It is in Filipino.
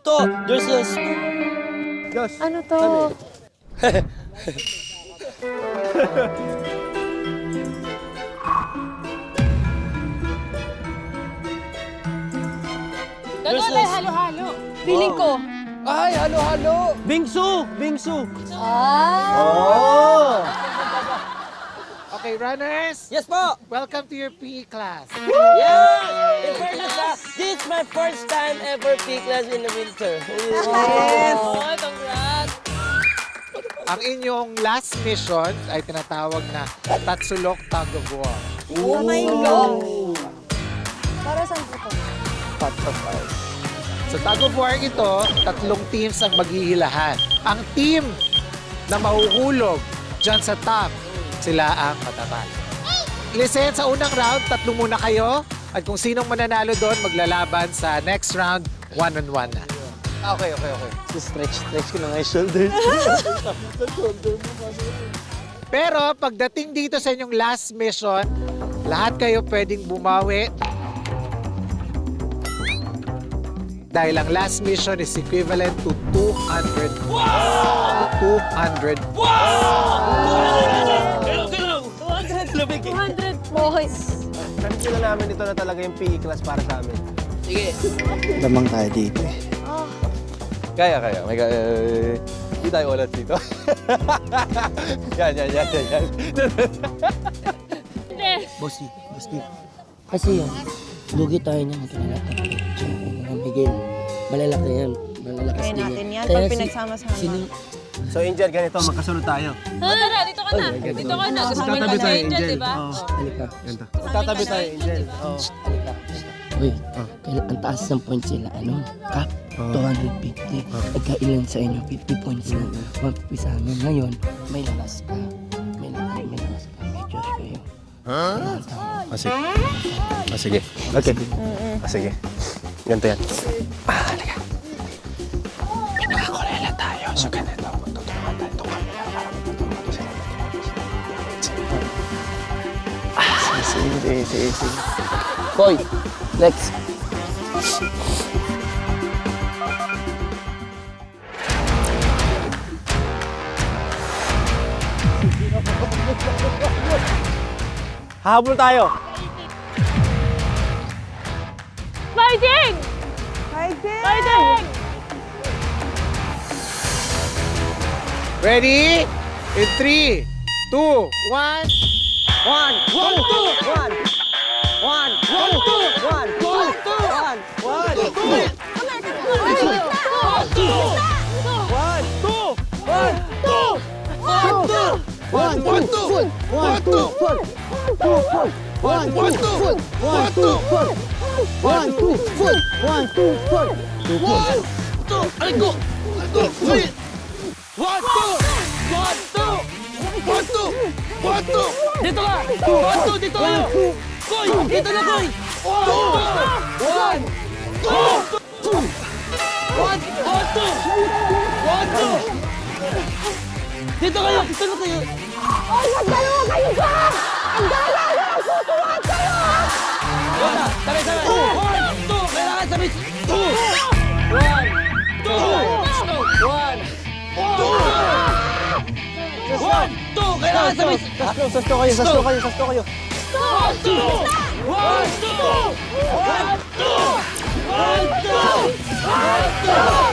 dito. There's a... Diyos. Ano to? There's Gano'n a... halo-halo. Feeling ko. Ay, halo-halo. Bingsu! Bingsu! Ah! Oh! Okay, runners, Yes po! welcome to your PE class. Yes! In fairness ah, this is my first time ever peak class in the winter. Oh, congrats. Ang inyong last mission ay tinatawag na Tatsulok Tug of War. Oh my God. Para saan po to? Sa Tug of War ito, tatlong teams ang maghihilahan. Ang team na mahuhulog dyan sa top, sila ang matatalo. Listen, sa unang round, tatlong muna kayo. At kung sinong mananalo doon, maglalaban sa next round, one-on-one na. Okay, okay, okay. Stretch, stretch ko na nga yung shoulders. Pero pagdating dito sa inyong last mission, lahat kayo pwedeng bumawi. Dahil ang last mission is equivalent to 200. 200. Boys. Nansila namin ito na talaga yung PE class para sa amin. Sige. Lamang tayo dito eh. Kaya, kaya. May kaya. Hindi tayo ulat dito. yan, yan, yan, yan, yan. Bossy, bossy. Kasi yun, lugi tayo niyan. Kinalatak. Tsaka Miguel, malalaki yan. Malalakas Kaya din natin yan. Pag pinagsama-sama. Sino, So, Angel, ganito. Magkasunod tayo. O, tara, dito ka na. Dito ka na. Gusto mo yung tayo, Angel, Angel. di ba? Oo. halika. Ganito. Tatabi tayo, Angel. Oo. Halika. Uy, kaila, ang taas ng points sila, ano? Cap, 250. Nagkailan sa inyo, 50 points na. 150 sa amin. Ngayon, may lakas ka. May, may, may lakas ka. May Diyos kayo. Huh? Ah, sige. Ah, sige. Okay. Ah, sige. Ganito yan. Ah, halika. Nakakulela tayo. So, ganito. Ah, sige, sige, sige, sige. Koy, next. Hahabol tayo. Fighting! Fighting! Fighting! Ready? In 3, 2, 1. One, one, two, one, one, one, two, one, one, two, one, one, two, one, two, one, two, one, two. One, one, two, one, two, one, two, one, one, two, one, two, one, two, one, two, one, two, one, two, one, two, one, two, one, two, dito kayo! Koy! Dito na, Koy! Two! One, two! One, one, two! One, two! Dito kayo! Dito na kayo! Wala! Sabay, sabay! One, two! Kailangan sabay! Two! One! Two! One! Two! One, two! Kailangan sabay! Zastoję, zastoję, zastoję. One, two! One, two! One, two! One, two!